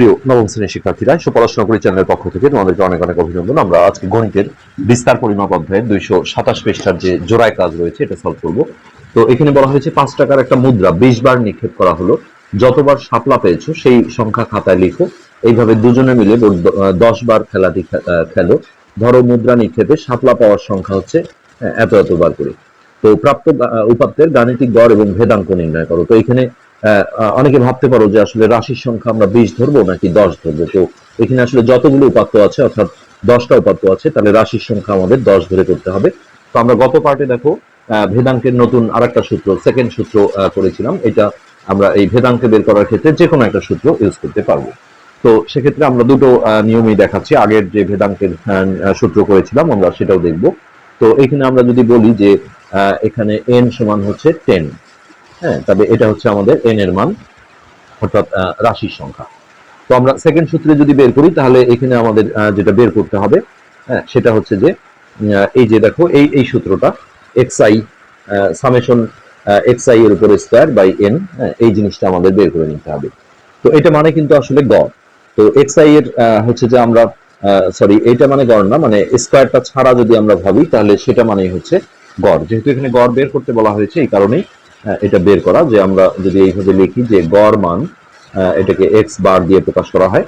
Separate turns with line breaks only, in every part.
প্রিয় নবম শ্রেণীর শিক্ষার্থীরা সুপড়াশোনা করি চ্যানেলের পক্ষ থেকে তোমাদেরকে অনেক অনেক অভিনন্দন আমরা আজকে গণিতের বিস্তার পরিমাপ অধ্যায়ের দুইশো সাতাশ পৃষ্ঠার যে জোড়ায় কাজ রয়েছে এটা সলভ করব তো এখানে বলা হয়েছে পাঁচ টাকার একটা মুদ্রা বিশ বার নিক্ষেপ করা হলো যতবার সাপলা পেয়েছো সেই সংখ্যা খাতায় লিখো এইভাবে দুজনে মিলে দশ বার খেলাটি খেলো ধরো মুদ্রা নিক্ষেপে সাপলা পাওয়ার সংখ্যা হচ্ছে এত এতবার করে তো প্রাপ্ত উপাত্তের গাণিতিক গড় এবং ভেদাঙ্ক নির্ণয় করো তো এখানে অনেকে ভাবতে পারো যে আসলে রাশির সংখ্যা আমরা বিশ ধরবো নাকি দশ ধরবো তো এখানে আসলে যতগুলো উপাত্ত আছে অর্থাৎ দশটা উপাত্ত আছে তাহলে রাশির সংখ্যা আমাদের দশ ধরে করতে হবে তো আমরা গত পার্টে দেখো ভেদাঙ্কের নতুন আর একটা সূত্র সেকেন্ড সূত্র করেছিলাম এটা আমরা এই ভেদাঙ্কে বের করার ক্ষেত্রে যে কোনো একটা সূত্র ইউজ করতে পারবো তো সেক্ষেত্রে আমরা দুটো নিয়মই দেখাচ্ছি আগের যে ভেদাঙ্কের সূত্র করেছিলাম আমরা সেটাও দেখব তো এখানে আমরা যদি বলি যে এখানে এন সমান হচ্ছে টেন হ্যাঁ তবে এটা হচ্ছে আমাদের এন এর মান অর্থাৎ রাশির সংখ্যা তো আমরা সেকেন্ড সূত্রে যদি বের করি তাহলে এখানে আমাদের যেটা বের করতে হবে হ্যাঁ সেটা হচ্ছে যে এই যে দেখো এই এই সূত্রটা X I summation X I এর উপরে স্কোয়ার বাই এন এই জিনিসটা আমাদের বের করে নিতে হবে তো এটা মানে কিন্তু আসলে গড় তো এক্স আই এর হচ্ছে যে আমরা সরি এটা মানে গড় না মানে স্কোয়ারটা ছাড়া যদি আমরা ভাবি তাহলে সেটা মানেই হচ্ছে গড় যেহেতু এখানে গড় বের করতে বলা হয়েছে এই কারণেই এটা বের করা যে আমরা যদি এইভাবে লিখি যে গড় মান এটাকে এক্স বার দিয়ে প্রকাশ করা হয়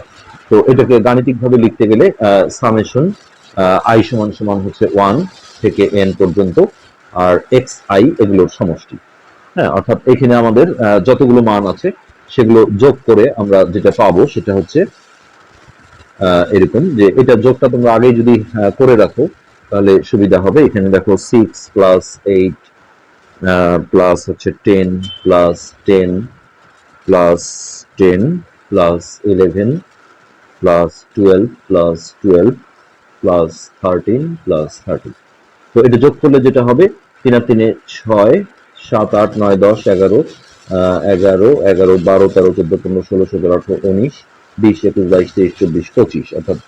তো এটাকে গাণিতিকভাবে লিখতে গেলে সামেশন আই সমান সমান হচ্ছে ওয়ান থেকে এন পর্যন্ত আর এক্স আই এগুলোর সমষ্টি হ্যাঁ অর্থাৎ এখানে আমাদের যতগুলো মান আছে সেগুলো যোগ করে আমরা যেটা পাবো সেটা হচ্ছে এরকম যে এটা যোগটা তোমরা আগে যদি করে রাখো তাহলে সুবিধা হবে এখানে দেখো সিক্স প্লাস এইট প্লাস হচ্ছে ten plus ten plus ten plus eleven plus twelve plus twelve plus thirteen plus thirty তো এটা যোগ করলে যেটা হবে তিন আর তিনে ছয় সাত আট নয় দশ এগারো এগারো এগারো বারো তেরো চোদ্দো পনেরো ষোলো সতেরো আঠেরো উনিশ বিশ একুশ বাইশ তেইশ চব্বিশ পঁচিশ অর্থাৎ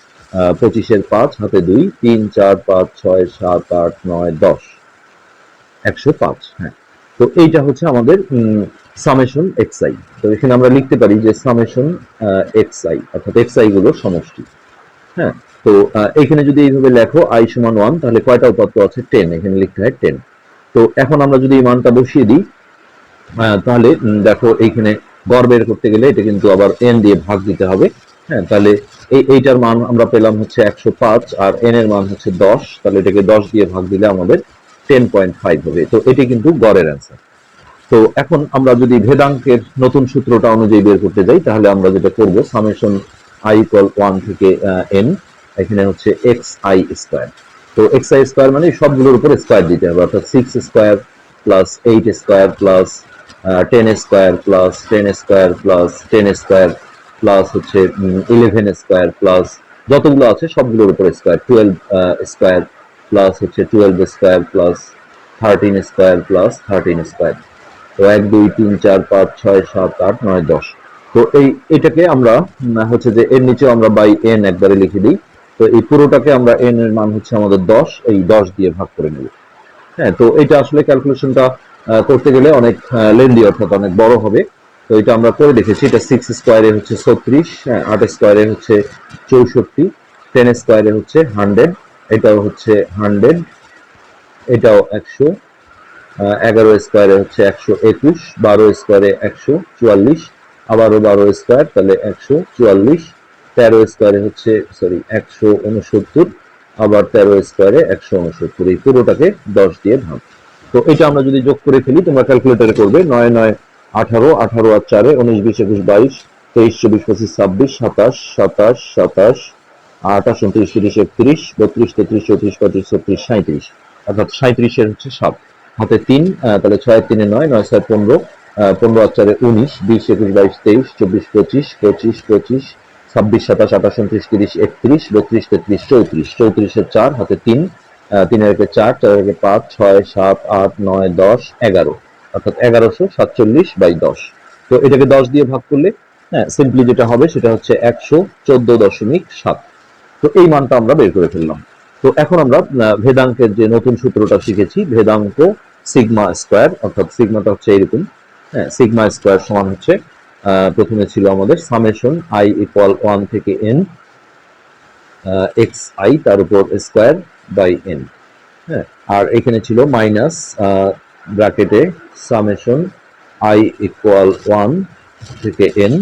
পঁচিশের পাঁচ হাতে দুই তিন চার পাঁচ ছয় সাত আট নয় দশ একশো পাঁচ হ্যাঁ তো এইটা হচ্ছে আমাদের সামেশন এক্সআই তো এখানে আমরা লিখতে পারি যে সামেশন এক্সআই অর্থাৎ এক্সআই গুলো সমষ্টি হ্যাঁ তো এখানে যদি এইভাবে লেখো আই সমান ওয়ান তাহলে কয়টা উপাত্ত আছে টেন এখানে লিখতে হয় টেন তো এখন আমরা যদি এই মানটা বসিয়ে দিই তাহলে দেখো এইখানে গড় বের করতে গেলে এটা কিন্তু আবার এন দিয়ে ভাগ দিতে হবে হ্যাঁ তাহলে এই এইটার মান আমরা পেলাম হচ্ছে একশো পাঁচ আর এন এর মান হচ্ছে দশ তাহলে এটাকে দশ দিয়ে ভাগ দিলে আমাদের টেন পয়েন্ট ফাইভ হবে তো এটি কিন্তু গড়ের অ্যান্সার তো এখন আমরা যদি ভেদাঙ্কের নতুন সূত্রটা অনুযায়ী বের করতে যাই তাহলে আমরা যেটা করব সামেশন আই ইকুয়াল ওয়ান থেকে এন এখানে হচ্ছে এক্স আই স্কোয়ার তো এক্স আই স্কোয়ার মানে সবগুলোর উপর স্কোয়ার দিতে হবে অর্থাৎ six square plus eight square plus ten square plus ten square plus ten square plus হচ্ছে ইলেভেন স্কোয়ার প্লাস যতগুলো আছে সবগুলোর উপর স্কোয়ার টুয়েলভ স্কোয়ার প্লাস হচ্ছে twelve square plus thirteen square plus thirteen square তো এক দুই তিন চার পাঁচ ছয় সাত আট নয় দশ তো এই এটাকে আমরা হচ্ছে যে এর নিচে আমরা বাই এন একবারে লিখে দিই তো এই পুরোটাকে আমরা এন এর মান হচ্ছে আমাদের দশ এই দশ দিয়ে ভাগ করে নেব হ্যাঁ তো এটা আসলে ক্যালকুলেশনটা করতে গেলে অনেক লেন্দি অর্থাৎ অনেক বড় হবে তো এটা আমরা করে দেখেছি এটা সিক্স স্কোয়ারে হচ্ছে ছত্রিশ হ্যাঁ, আট স্কোয়ারে হচ্ছে চৌষট্টি টেন স্কোয়ারে হচ্ছে হান্ড্রেড এটাও হচ্ছে হান্ড্রেড এটাও একশো এগারো স্কোয়ারে হচ্ছে একশো একুশ বারো স্কোয়ারে একশো চুয়াল্লিশ আবারও বারো স্কোয়ার তাহলে একশো চুয়াল্লিশ তেরো স্কোয়ারে হচ্ছে সরি একশো উনসত্তর আবার তেরো স্কোয়ারে একশো উনসত্তর এই পুরোটাকে দশ দিয়ে ভাগ তো এটা আমরা যদি যোগ করে ফেলি তোমরা ক্যালকুলেটারে করবে নয় নয় আঠারো আঠারো আর চারে উনিশ বিশ একুশ বাইশ তেইশ চব্বিশ পঁচিশ ছাব্বিশ সাতাশ সাতাশ সাতাশ আঠাশ উনত্রিশ তিরিশ একত্রিশ বত্রিশ তেত্রিশ চৌত্রিশ পঁয়ত্রিশ ছত্রিশ সাঁত্রিশ অর্থাৎ সাঁত্রিশের হচ্ছে সাত হাতে তিন তাহলে ছয় তিনে নয় নয় ছয় পনেরো পনেরো আর চারে উনিশ বিশ একুশ বাইশ তেইশ চব্বিশ পঁচিশ পঁচিশ পঁচিশ ছাব্বিশ সাতাশ আঠাশ উনত্রিশ তিরিশ একত্রিশ বত্রিশ তেত্রিশ চৌত্রিশ চৌত্রিশের চার হাতে তিন তিনের একে চার চার একে পাঁচ ছয় সাত আট নয় দশ এগারো অর্থাৎ এগারোশো সাতচল্লিশ বাই দশ তো এটাকে দশ দিয়ে ভাগ করলে হ্যাঁ সিম্পলি যেটা হবে সেটা হচ্ছে একশো চোদ্দ দশমিক সাত তো এই মানটা আমরা বের করে ফেললাম তো এখন আমরা ভেদাঙ্কের যে নতুন সূত্রটা শিখেছি ভেদাঙ্ক সিগমা স্কোয়ার অর্থাৎ সিগমাটা হচ্ছে এরকম হ্যাঁ সিগমা স্কোয়ার সমান হচ্ছে প্রথমে ছিল আমাদের সামেশন আই ইকুয়াল ওয়ান থেকে এন এক্স আই তার উপর স্কোয়ার বাই এন হ্যাঁ আর এখানে ছিল মাইনাস ব্র্যাকেটে সামেশন আই ইকুয়াল ওয়ান থেকে এন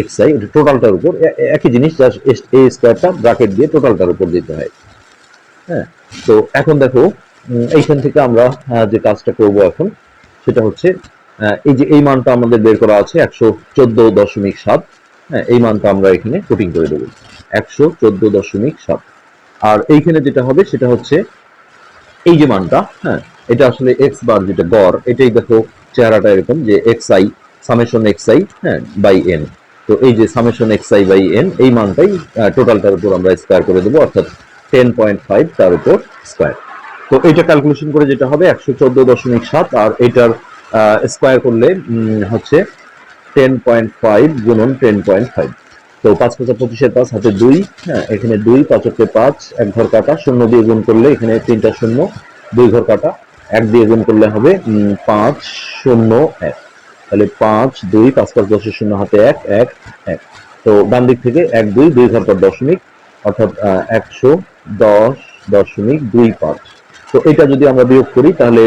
এক্স আই টোটালটার উপর একই জিনিস যা এ স্কোয়ারটা ব্রাকেট দিয়ে টোটালটার উপর দিতে হয় হ্যাঁ তো এখন দেখো এইখান থেকে আমরা যে কাজটা করব এখন সেটা হচ্ছে এই যে এই মানটা আমাদের বের করা আছে একশো চোদ্দ দশমিক সাত হ্যাঁ এই মানটা আমরা এখানে কোটিং করে দেবো একশো চোদ্দ দশমিক সাত আর এইখানে যেটা হবে সেটা হচ্ছে এই যে মানটা হ্যাঁ এটা আসলে এক্স বার যেটা গড় এটাই দেখো চেহারাটা এরকম যে X I summation X I হ্যাঁ বাই এন তো এই যে summation X I by N এই মানটাই টোটালটার উপর আমরা স্কোয়ার করে দেবো অর্থাৎ টেন পয়েন্ট ফাইভ তার উপর স্কোয়ার তো এটা ক্যালকুলেশন করে যেটা হবে একশো চোদ্দ দশমিক সাত আর এটার স্কোয়ার করলে হচ্ছে টেন পয়েন্ট ফাইভ গুণন টেন পয়েন্ট ফাইভ তো পাঁচ পাঁচা পঁচিশের পাঁচ হাতে দুই হ্যাঁ এখানে দুই পাঁচকে পাঁচ এক ঘর কাটা শূন্য দিয়ে গুণ করলে এখানে তিনটা শূন্য দুই ঘর কাটা এক দিয়ে গুণ করলে হবে পাঁচ শূন্য এক তাহলে পাঁচ দুই পাঁচ পাঁচ দশের শূন্য হাতে এক এক এক তো ডান দিক থেকে এক দুই দুই ঘর পর দশমিক অর্থাৎ একশো দশ দশমিক দুই পাঁচ তো এটা যদি আমরা বিয়োগ করি তাহলে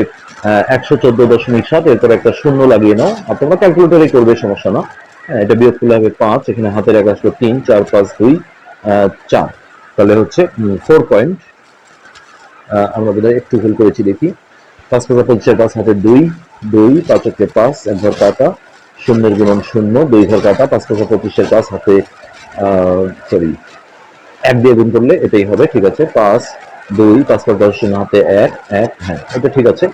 একশো চোদ্দ দশমিক সাত এরপর একটা শূন্য লাগিয়ে নাও আর তোমরা ক্যালকুলেটারই করবে সমস্যা না হ্যাঁ, এটা বিয়োগ করলে হবে পাঁচ এখানে হাতের এক আসলো তিন চার পাঁচ দুই চার তাহলে হচ্ছে ফোর পয়েন্ট আমরা বোধহয় একটু ভুল করেছি দেখি পাঁচ পাঁচ পাঁচ হাতে দুই দুই পাঁচ একে পাঁচ এক ঘর কাটা শূন্যের গুণন শূন্য দুই ঘর কাটা পাঁচ পাঁচ পঁচিশের পাঁচ হাতে সরি এক দিয়ে গুণ করলে এটাই হবে ঠিক আছে পাঁচ দুই পাঁচ পাঁচ দশ শূন্য হাতে এক এক হ্যাঁ এটা ঠিক আছে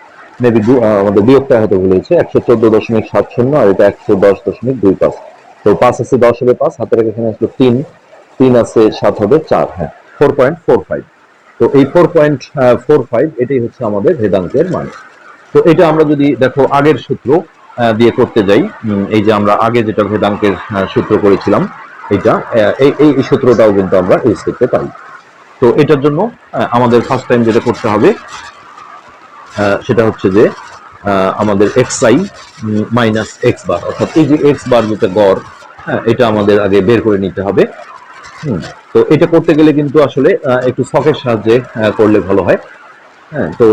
মেবি আমাদের বিয়োগটা হয়তো হয়েছে একশো চোদ্দ দশমিক সাত শূন্য আর এটা একশো দশ দশমিক দুই পাঁচ তো পাঁচ আছে দশ হবে পাঁচ হাতের এখানে আসলো তিন তিন আছে সাত হবে চার হ্যাঁ ফোর পয়েন্ট ফোর ফাইভ তো এই ফোর পয়েন্ট ফোর ফাইভ এটাই হচ্ছে আমাদের ভেদাঙ্কের মান তো এটা আমরা যদি দেখো আগের সূত্র দিয়ে করতে যাই এই যে আমরা আগে যেটা ভেদাঙ্কের সূত্র করেছিলাম এটা এই এই সূত্রটাও কিন্তু আমরা ইউজ করতে পারি তো এটার জন্য আমাদের ফার্স্ট টাইম যেটা করতে হবে সেটা হচ্ছে যে আমাদের X I minus X bar অর্থাৎ এই যে এক্স বার যেটা গড় হ্যাঁ, এটা আমাদের আগে বের করে নিতে হবে তো এটা করতে গেলে কিন্তু আসলে একটু শখের সাহায্যে করলে ভালো হয় হ্যাঁ তো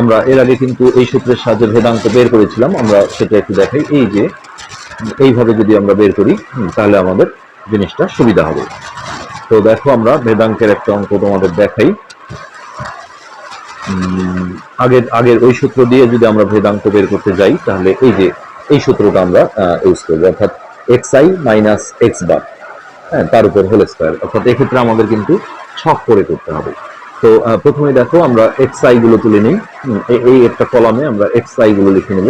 আমরা এর আগে কিন্তু এই সূত্রের সাহায্যে ভেদাঙ্ক বের করেছিলাম আমরা সেটা একটু দেখাই এই যে এইভাবে যদি আমরা বের করি তাহলে আমাদের জিনিসটা সুবিধা হবে তো দেখো আমরা ভেদাঙ্কের একটা অঙ্ক তোমাদের দেখাই আগের আগের ওই সূত্র দিয়ে যদি আমরা ভেদাঙ্ক বের করতে যাই তাহলে এই যে এই সূত্রটা আমরা ইউজ করবো অর্থাৎ X I minus X bar হ্যাঁ তার উপর হোল স্কোয়ার অর্থাৎ এক্ষেত্রে আমাদের কিন্তু ছক করে করতে হবে তো প্রথমে দেখো আমরা এক্স গুলো তুলে নিই এই একটা কলামে আমরা এক্স গুলো লিখে নেব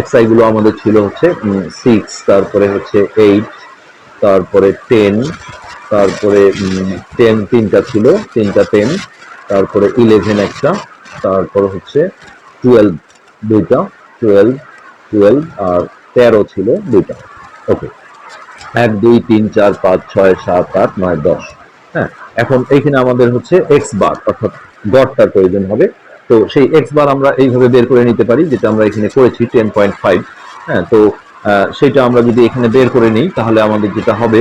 এক্স গুলো আমাদের ছিল হচ্ছে সিক্স তারপরে হচ্ছে এইট তারপরে টেন তারপরে টেন তিনটা ছিল তিনটা টেন তারপরে ইলেভেন একটা তারপর হচ্ছে টুয়েলভ দুইটা টুয়েলভ টুয়েলভ আর তেরো ছিল দুইটা ওকে এক দুই তিন চার পাঁচ ছয় সাত আট নয় দশ হ্যাঁ এখন এইখানে আমাদের হচ্ছে এক্স বার অর্থাৎ গড়টার প্রয়োজন হবে তো সেই এক্স বার আমরা এইভাবে বের করে নিতে পারি যেটা আমরা এখানে করেছি টেন পয়েন্ট ফাইভ হ্যাঁ তো সেটা আমরা যদি এখানে বের করে নিই তাহলে আমাদের যেটা হবে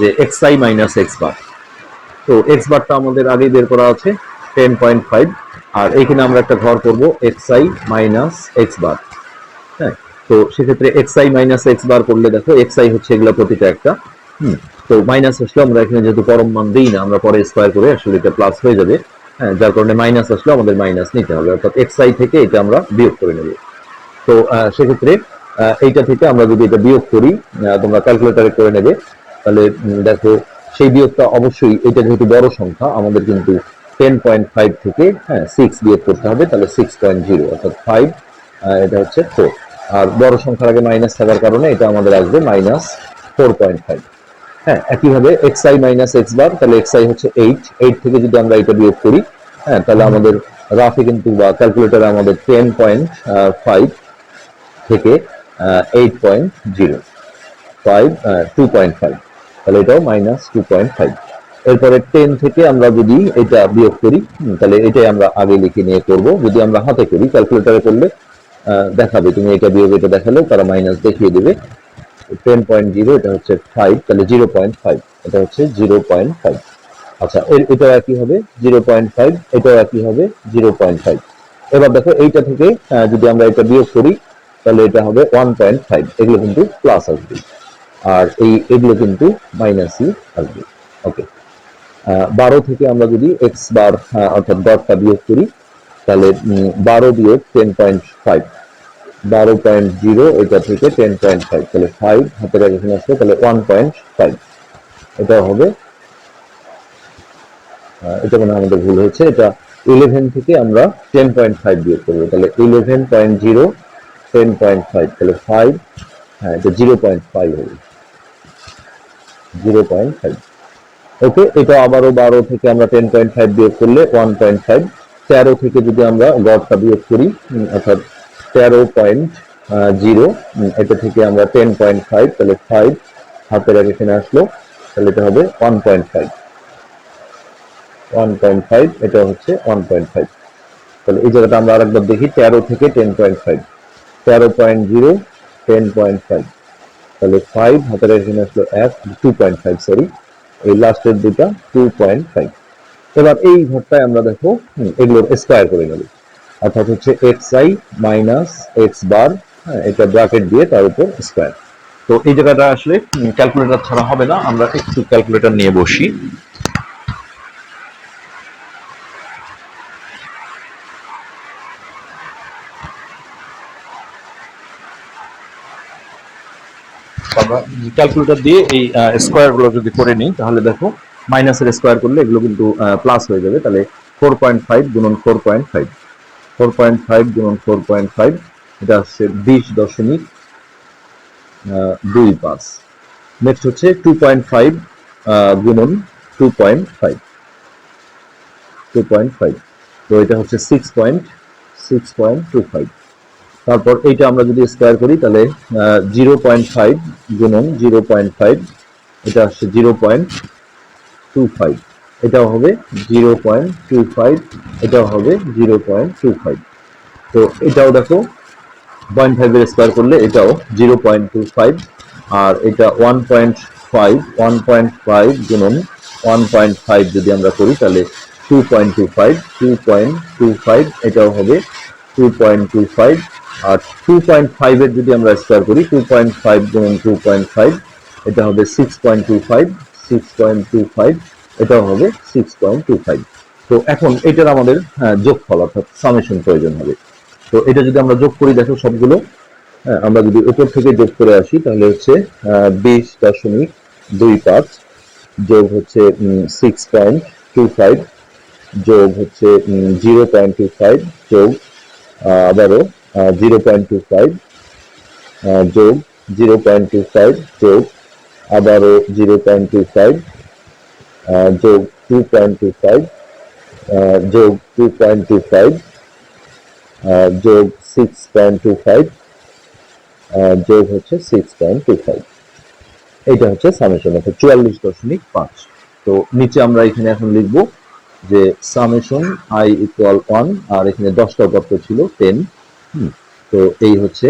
যে X I minus X bar তো এক্স বারটা আমাদের আগেই বের করা আছে টেন পয়েন্ট ফাইভ আর এইখানে আমরা একটা ঘর করব X I minus X bar হ্যাঁ তো সেক্ষেত্রে X I minus X bar করলে দেখো এক্স আই হচ্ছে এগুলো প্রতিটা একটা হুম তো মাইনাস আসলে আমরা এখানে যেহেতু পরম মান দিই না আমরা পরে স্কোয়ার করে আসলে এটা প্লাস হয়ে যাবে হ্যাঁ যার কারণে মাইনাস আসলে আমাদের মাইনাস নিতে হবে অর্থাৎ এক্স আই থেকে এটা আমরা বিয়োগ করে নেব তো সেক্ষেত্রে এইটা থেকে আমরা যদি এটা বিয়োগ করি তোমরা ক্যালকুলেটারে করে নেবে তাহলে দেখো সেই বিয়োগটা অবশ্যই এটা যেহেতু বড় সংখ্যা আমাদের কিন্তু টেন পয়েন্ট ফাইভ থেকে হ্যাঁ সিক্স বিয়োগ করতে হবে তাহলে সিক্স পয়েন্ট জিরো অর্থাৎ ফাইভ এটা হচ্ছে ফোর আর বড় সংখ্যার আগে মাইনাস থাকার কারণে এটা আমাদের আসবে মাইনাস ফোর পয়েন্ট ফাইভ হ্যাঁ একইভাবে X I minus X bar তাহলে এক্স আই হচ্ছে এইট এইট থেকে যদি আমরা এটা বিয়োগ করি হ্যাঁ তাহলে আমাদের রাফে কিন্তু বা ক্যালকুলেটারে আমাদের টেন পয়েন্ট ফাইভ থেকে eight point zero five two point five তাহলে এটাও মাইনাস টু পয়েন্ট ফাইভ এরপরে টেন থেকে আমরা যদি এটা বিয়োগ করি তাহলে এটাই আমরা আগে লিখে নিয়ে করব যদি আমরা হাতে করি ক্যালকুলেটারে করলে দেখাবে তুমি এটা বিয়োগ এটা দেখালেও তারা মাইনাস দেখিয়ে দেবে টেন পয়েন্ট জিরো এটা হচ্ছে ফাইভ তাহলে জিরো পয়েন্ট ফাইভ এটা হচ্ছে জিরো পয়েন্ট ফাইভ আচ্ছা এটাও একই হবে জিরো পয়েন্ট ফাইভ এটাও একই হবে জিরো পয়েন্ট ফাইভ এবার দেখো এইটা থেকে যদি আমরা এটা বিয়োগ করি তাহলে এটা হবে ওয়ান পয়েন্ট ফাইভ এগুলো কিন্তু প্লাস আসবে আর এই এগুলো কিন্তু মাইনাসই আসবে ওকে বারো থেকে আমরা যদি এক্স বার অর্থাৎ ডটটা বিয়োগ করি তাহলে বারো বিয়োগ টেন পয়েন্ট ফাইভ বারো পয়েন্ট জিরো এটা থেকে টেন পয়েন্ট ফাইভ তাহলে ফাইভ হাতের আগে এখানে আসবে তাহলে ওয়ান পয়েন্ট ফাইভ এটা হবে এটা মানে আমাদের ভুল হয়েছে এটা ইলেভেন থেকে আমরা টেন পয়েন্ট ফাইভ বিয়োগ করবো তাহলে eleven point zero ten point five তাহলে ফাইভ হ্যাঁ এটা জিরো পয়েন্ট ফাইভ হবে জিরো পয়েন্ট ফাইভ ওকে এটা আবারও বারো থেকে আমরা টেন পয়েন্ট ফাইভ বিয়োগ করলে ওয়ান পয়েন্ট ফাইভ তেরো থেকে যদি আমরা গড়টা বিয়োগ করি অর্থাৎ তেরো পয়েন্ট জিরো এটা থেকে আমরা টেন পয়েন্ট ফাইভ তাহলে ফাইভ হাতের আগে এখানে আসলো তাহলে এটা হবে one point five one point five এটা হচ্ছে ওয়ান পয়েন্ট ফাইভ তাহলে এই জায়গাটা আমরা আরেকবার দেখি তেরো থেকে টেন পয়েন্ট ফাইভ তেরো point zero ten point five তাহলে ফাইভ হাতের এখানে আসলো এক টু পয়েন্ট ফাইভ সরি এই লাস্টের দুটা টু পয়েন্ট ফাইভ এবার এই ঘরটায় আমরা দেখো এগুলোর স্কোয়ার করে নেবো অর্থাৎ হচ্ছে X I minus X bar এটা ব্র্যাকেট দিয়ে তার উপর স্কোয়ার তো এই জায়গাটা আসলে ক্যালকুলেটর ছাড়া হবে না আমরা একটু ক্যালকুলেটর নিয়ে বসি আমরা ক্যালকুলেটর দিয়ে এই স্কোয়ার গুলো যদি করে নিই তাহলে দেখো মাইনাসের স্কোয়ার করলে এগুলো কিন্তু প্লাস হয়ে যাবে তাহলে ফোর পয়েন্ট ফাইভ গুণন four point five four point five যেমন ফোর পয়েন্ট ফাইভ এটা হচ্ছে বিশ দশমিক দুই পাঁচ নেক্সট হচ্ছে টু পয়েন্ট ফাইভ গুণন two point five two point five তো এটা হচ্ছে six point six point two five তারপর এইটা আমরা যদি স্কোয়ার করি তাহলে জিরো পয়েন্ট ফাইভ গুণন জিরো পয়েন্ট ফাইভ এটা হচ্ছে জিরো পয়েন্ট টু ফাইভ এটাও হবে জিরো পয়েন্ট টু ফাইভ এটাও হবে জিরো পয়েন্ট টু ফাইভ তো এটাও দেখো পয়েন্ট ফাইভের স্কোয়ার করলে এটাও জিরো পয়েন্ট টু ফাইভ আর এটা one point five one point five গুণন ওয়ান পয়েন্ট ফাইভ যদি আমরা করি তাহলে two point two five two point two five এটাও হবে টু পয়েন্ট টু ফাইভ আর টু পয়েন্ট ফাইভের যদি আমরা স্কোয়ার করি টু পয়েন্ট ফাইভ গুণন টু পয়েন্ট ফাইভ এটা হবে six point two five six point two five এটাও হবে সিক্স পয়েন্ট টু ফাইভ তো এখন এটার আমাদের হ্যাঁ, যোগফল অর্থাৎ সামেশন প্রয়োজন হবে তো এটা যদি আমরা যোগ করি দেখো সবগুলো হ্যাঁ, আমরা যদি উপর থেকে যোগ করে আসি তাহলে হচ্ছে বিশ দশমিক দুই পাঁচ যোগ হচ্ছে সিক্স পয়েন্ট টু ফাইভ যোগ হচ্ছে জিরো পয়েন্ট টু ফাইভ যোগ আবারও জিরো পয়েন্ট টু ফাইভ যোগ জিরো পয়েন্ট টু ফাইভ যোগ আবারও জিরো পয়েন্ট টু ফাইভ যোগ টু পয়েন্ট টু ফাইভ যোগ টু পয়েন্ট টু ফাইভ যোগ সিক্স পয়েন্ট টু ফাইভ যোগ হচ্ছে সিক্স পয়েন্ট টু ফাইভ এটা হচ্ছে সামেশন অর্থাৎ চুয়াল্লিশ দশমিক পাঁচ তো নিচে আমরা এখানে এখন লিখব যে সামেশন আই ইকুয়াল ওয়ান আর এখানে দশটা গপ্ত ছিল টেন তো এই হচ্ছে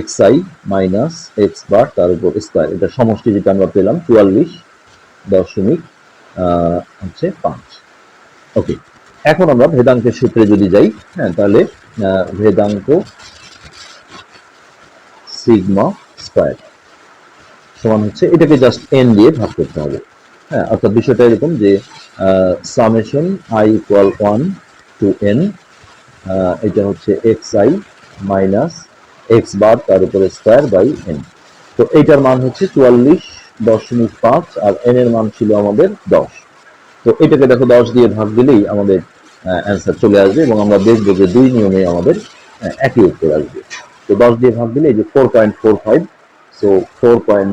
X I minus X bar তার উপর স্কোয়ার এটা সমষ্টি যেটা আমরা পেলাম চুয়াল্লিশ দশমিক হচ্ছে পাঁচ ওকে এখন আমরা ভেদাঙ্কের সূত্রে যদি যাই হ্যাঁ তাহলে ভেদাঙ্ক সিগমা স্কোয়ার সমান হচ্ছে এটাকে জাস্ট এন দিয়ে ভাগ করতে হবে হ্যাঁ অর্থাৎ বিষয়টা এরকম যে summation I equal one to N এটা হচ্ছে X I minus X bar তার উপরে স্কোয়ার বাই এন তো এইটার মান হচ্ছে চুয়াল্লিশ দশমিক পাঁচ আর এন এর মান ছিল আমাদের দশ তো এটাকে দেখো দশ দিয়ে ভাগ দিলেই আমাদের অ্যান্সার চলে আসবে এবং আমরা দেখবো যে দুই নিয়মে আমাদের একই উত্তর আসবে তো দশ দিয়ে ভাগ দিলে এই যে four point four five so four point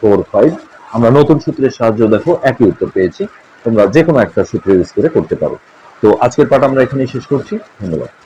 four five আমরা নতুন সূত্রের সাহায্য দেখো একই উত্তর পেয়েছি তোমরা যে কোনো একটা সূত্র ইউজ করে করতে পারো তো আজকের পাঠ আমরা এখানেই শেষ করছি ধন্যবাদ